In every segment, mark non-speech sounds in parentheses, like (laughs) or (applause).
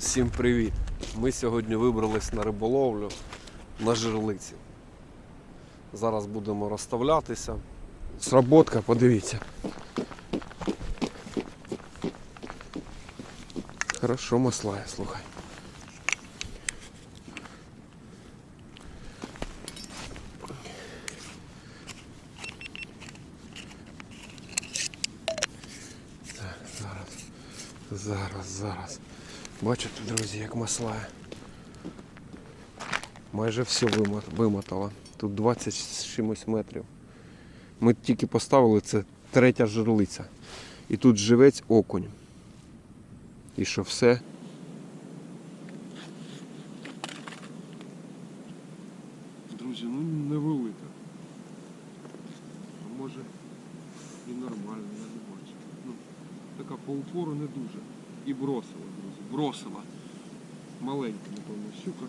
Всім привіт! Ми сьогодні вибрались на риболовлю на жерлиці. Зараз будемо розставлятися. Сработка, подивіться. Хорошо маслає, слухай. Зараз. Зараз, зараз. Бачите, друзі, як маслає. Майже все вимотало. Тут 20 з чимось метрів. Ми тільки поставили, це третя жерлиця. І тут живець окунь. І що все. Друзі, ну невелика. А може і нормально, я не бачу. Ну, така по упору не дуже. І бросила, друзі. Бросила. Маленька, напевно, щука.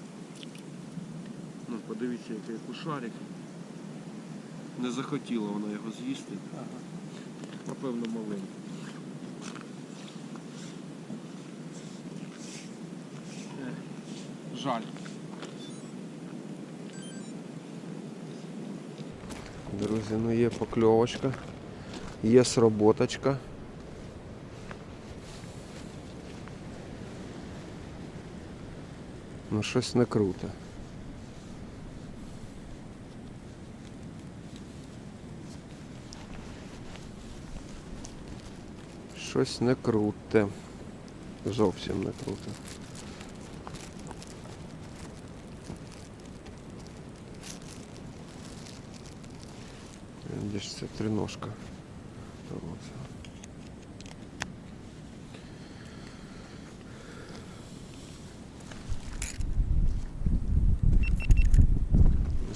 Ну, подивіться, який кушарик. Не захотіла вона його з'їсти. Напевно, маленька. Жаль. Друзі, ну є покльовочка, є сроботочка. Ну щось не круте. Щось не круте. Зовсім не круте. Де ж це триножка? От.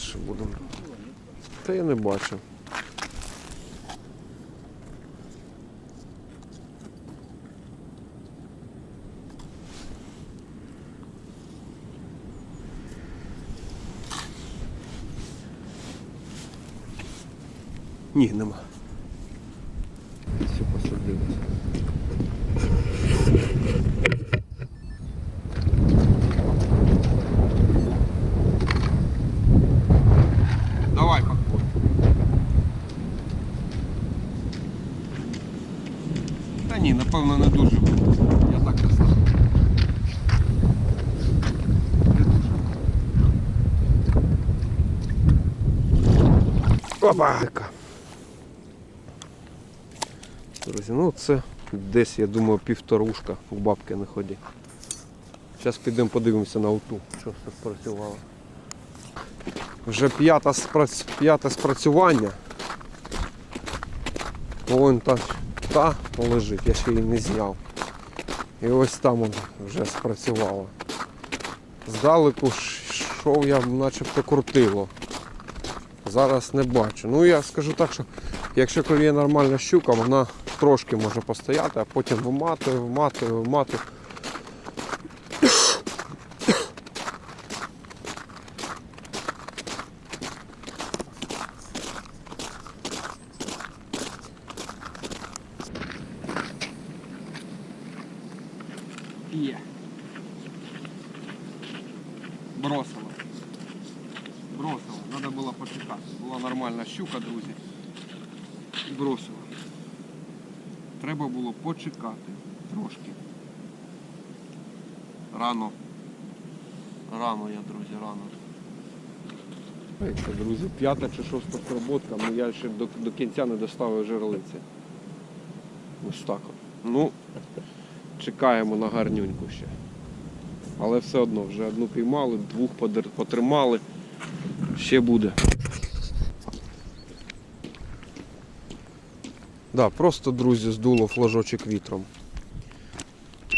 Що будемо? Та я не бачу. Ні, нема. Все посадилось. Давай, подходь. Та ні, напевно, не дуже. Я так не знаю. Опа! Друзі, ну це десь, я думаю, півторушка у бабки на ході. Зараз підемо подивимося на ауту, що все спрацювало. Вже п'яте спрацювання. Вон та, та лежить, я ще її не зняв. І ось там вже спрацювало. Здалеку йшов я начебто крутило. Зараз не бачу. Ну я скажу так, що якщо клює нормальна щука, вона трошки може постояти, а потім виматує, виматує, виматує. Є. Бросила. Бросила. Надо було почекати. Була нормальна щука, друзі. І бросила. Треба було почекати трошки. Рано. Рано я, друзі, рано. Це, друзі, п'ята чи шоста сработка, але я ще до, до кінця не доставив жерлиці. Ось так от. Ну, чекаємо на гарнюньку ще. Але все одно вже одну піймали, двох потримали. Ще буде. Да, просто, друзі, здуло флажочок вітром.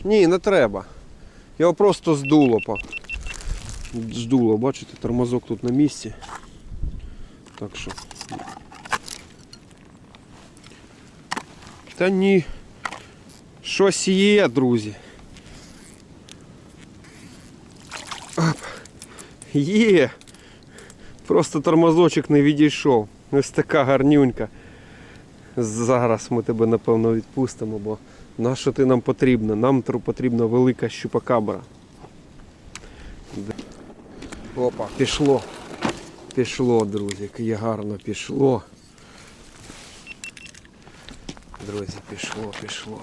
Ні, не треба. Його просто здуло. Здуло, бачите, тормозок тут на місці. Так що. Та ні. Щось є, друзі. Оп. Є. Просто тормозочок не відійшов. Ось така гарнюнька. Зараз ми тебе напевно відпустимо, бо На що ти нам потрібна? Нам потрібна велика щупакабра. Опа, пішло. Пішло, друзі, яке гарно пішло. Друзі, пішло, пішло.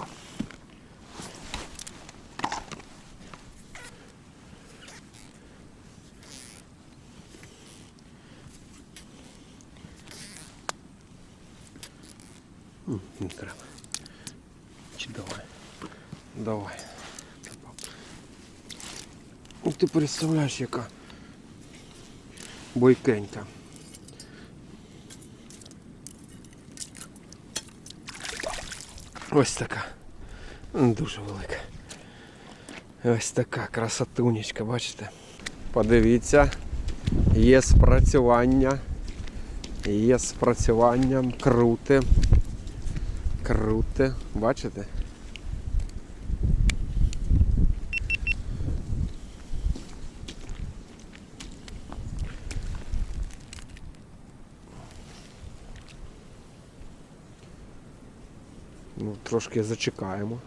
М, Не треба. Чи давай? Давай. Ну, Ти представляєш, яка бойкенька. Ось така. Дуже велика. Ось така красотунечка, бачите? Подивіться, є спрацювання. Є спрацювання. Круте. Круте. Бачите? Ну, трошки зачекаємо.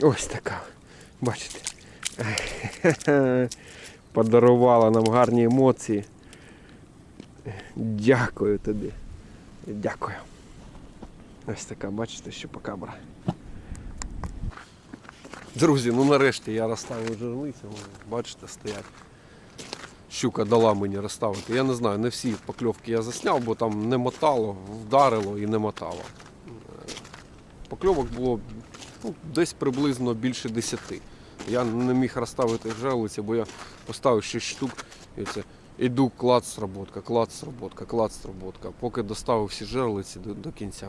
Ось така. Бачите. Подарувала нам гарні емоції. Дякую тобі. Дякую. Ось така, бачите, що покабра. Друзі, ну нарешті я розставив жерлицю. Бачите, стоять. Щука дала мені розставити. Я не знаю, не всі покльовки я засняв, бо там не мотало, вдарило і не мотало. Е, Покльовок було ну, десь приблизно більше 10. Я не міг розставити жерлиці, бо я поставив 6 штук і це іду клад сработка, клад сработка, клад сработка, поки доставив всі жерлиці до, до кінця.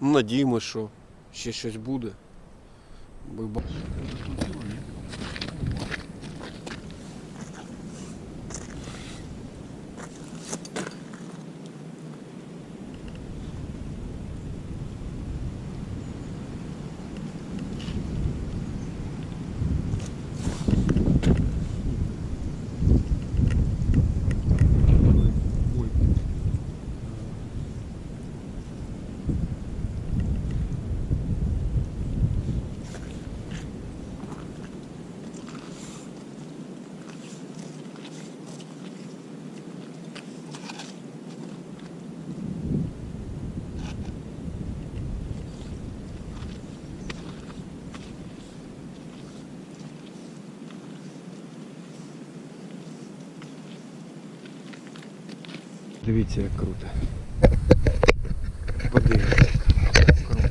Ну, надіємося, що ще щось буде. Бо Дивіться, як круто. (laughs) Подивіться. Круто.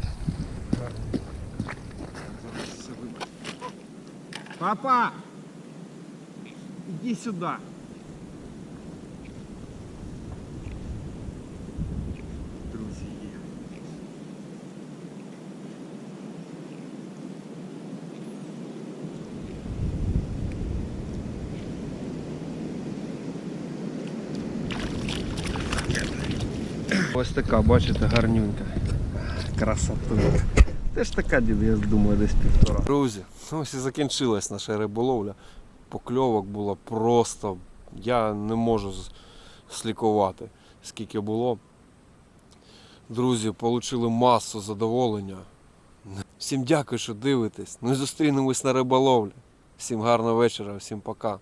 Зараз все виберу. Папа! Иди сюда. Друзі є. Ось така, бачите, гарнюнька. Красотуня. Теж така, дід, я думаю, десь півтора. Друзі, ось і закінчилась наша риболовля. Покльовок було просто. Я не можу слікувати, скільки було. Друзі, отримали масу задоволення. Всім дякую, що дивитесь. Ну і зустрінемось на риболовлі. Всім гарного вечора, всім пока.